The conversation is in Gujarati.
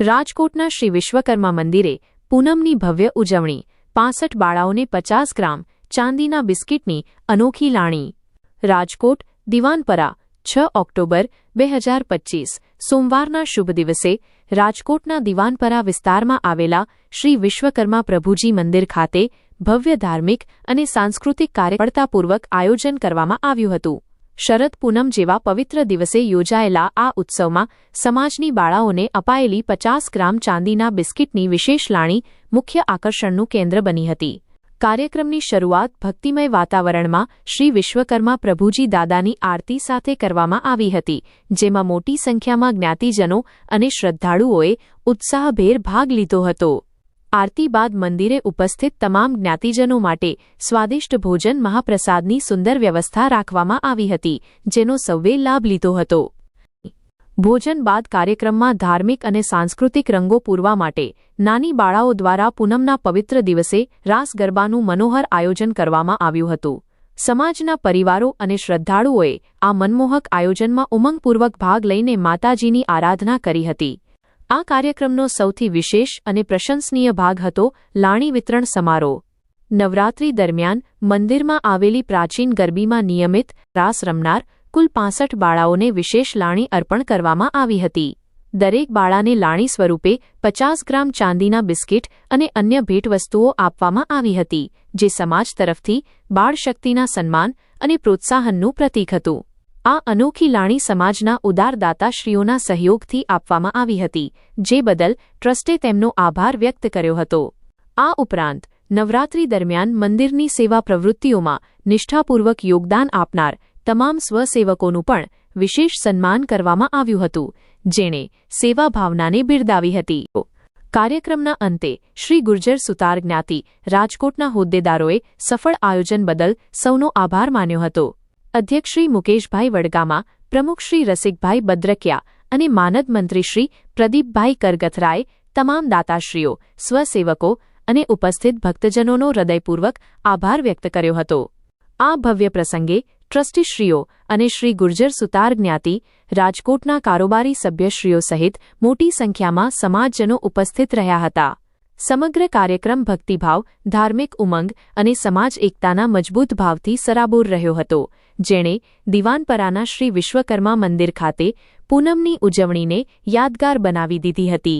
રાજકોટના શ્રી વિશ્વકર્મા મંદિરે પૂનમની ભવ્ય ઉજવણી. પાસઠ બાળાઓને પચાસ ગ્રામ ચાંદીના બિસ્કિટની અનોખી લાણી. રાજકોટ, દિવાનપરા, છ ઓક્ટોબર, બે હજાર પચ્ચીસ સોમવારના શુભ દિવસે રાજકોટના દિવાનપરા વિસ્તારમાં આવેલા શ્રી વિશ્વકર્મા પ્રભુજી મંદિર ખાતે ભવ્ય ધાર્મિક અને સાંસ્કૃતિક કાર્યકર્તાપૂર્વક આયોજન કરવામાં આવ્યું હતું. શરદ પૂનમ જેવા પવિત્ર દિવસે યોજાયેલા આ ઉત્સવમાં સમાજની બાળાઓને અપાયેલી પચાસ ગ્રામ ચાંદીના બિસ્કિટની વિશેષ લાણી મુખ્ય આકર્ષણનું કેન્દ્ર બની હતી. કાર્યક્રમની શરૂઆત ભક્તિમય વાતાવરણમાં શ્રી વિશ્વકર્મા પ્રભુજી દાદાની આરતી સાથે કરવામાં આવી હતી, જેમાં મોટી સંખ્યામાં જ્ઞાતિજનો અને શ્રદ્ધાળુઓએ ઉત્સાહભેર ભાગ લીધો હતો. આરતી બાદ મંદિરે ઉપસ્થિત તમામ જ્ઞાતિજનો માટે સ્વાદિષ્ટ ભોજન મહાપ્રસાદની સુંદર વ્યવસ્થા રાખવામાં આવી હતી, જેનો સૌએ લાભ લીધો હતો. ભોજન બાદ કાર્યક્રમમાં ધાર્મિક અને સાંસ્કૃતિક રંગો પૂરવા માટે નાની બાળાઓ દ્વારા પૂનમના પવિત્ર દિવસે રાસ ગરબાનું મનોહર આયોજન કરવામાં આવ્યું હતું. સમાજના પરિવારો અને શ્રદ્ધાળુઓએ આ મનમોહક આયોજનમાં ઉમંગપૂર્વક ભાગ લઈને માતાજીની આરાધના કરી હતી. આ કાર્યક્રમનો સૌથી વિશેષ અને પ્રશંસનીય ભાગ હતો લાણી વિતરણ સમારોહ. નવરાત્રી દરમિયાન મંદિરમાં આવેલી પ્રાચીન ગરબીમાં નિયમિત રાસ રમનાર કુલ પાંસઠ બાળાઓને વિશેષ લાણી અર્પણ કરવામાં આવી હતી. દરેક બાળાને લાણી સ્વરૂપે પચાસ ગ્રામ ચાંદીના બિસ્કિટ અને અન્ય ભેટવસ્તુઓ આપવામાં આવી હતી, જે સમાજ તરફથી બાળશક્તિના સન્માન અને પ્રોત્સાહનનું પ્રતીક હતું. આ અનોખી લાણી સમાજના ઉદારદાતાશ્રીઓના સહયોગથી આપવામાં આવી હતી, જે બદલ ટ્રસ્ટે તેમનો આભાર વ્યક્ત કર્યો હતો. આ ઉપરાંત, નવરાત્રી દરમિયાન મંદિરની સેવા પ્રવૃત્તિઓમાં નિષ્ઠાપૂર્વક યોગદાન આપનાર તમામ સ્વસેવકોનું પણ વિશેષ સન્માન કરવામાં આવ્યું હતું, જેણે સેવા ભાવનાને બિરદાવી હતી. કાર્યક્રમના અંતે, શ્રી ગુર્જર સુતાર જ્ઞાતિ રાજકોટના હોદ્દેદારોએ સફળ આયોજન બદલ સૌનો આભાર માન્યો હતો. અધ્યક્ષ શ્રી મુકેશભાઈ વડગામા, પ્રમુખ શ્રી રસિકભાઈ બદ્રકિયા અને માનદ મંત્રી શ્રી પ્રદીપભાઈ કરગથરાએ તમામ દાતાશ્રીઓ, સ્વસેવકો અને ઉપસ્થિત ભક્તજનોનો હૃદયપૂર્વક આભાર વ્યક્ત કર્યો હતો. આ ભવ્ય પ્રસંગે ટ્રસ્ટીશ્રીઓ અને શ્રી ગુર્જર સુતાર જ્ઞાતિ, રાજકોટના કારોબારી સભ્યશ્રીઓ સહિત મોટી સંખ્યામાં સમાજજનો ઉપસ્થિત રહ્યા હતા. સમગ્ર કાર્યક્રમ ભક્તિભાવ, ધાર્મિક ઉમંગ અને સમાજ એકતાના મજબૂત ભાવથી સરાબોર રહ્યો હતો, જેણે દિવાનપરાના શ્રી વિશ્વકર્મા મંદિર ખાતે પૂનમની ઉજવણીને યાદગાર બનાવી દીધી હતી.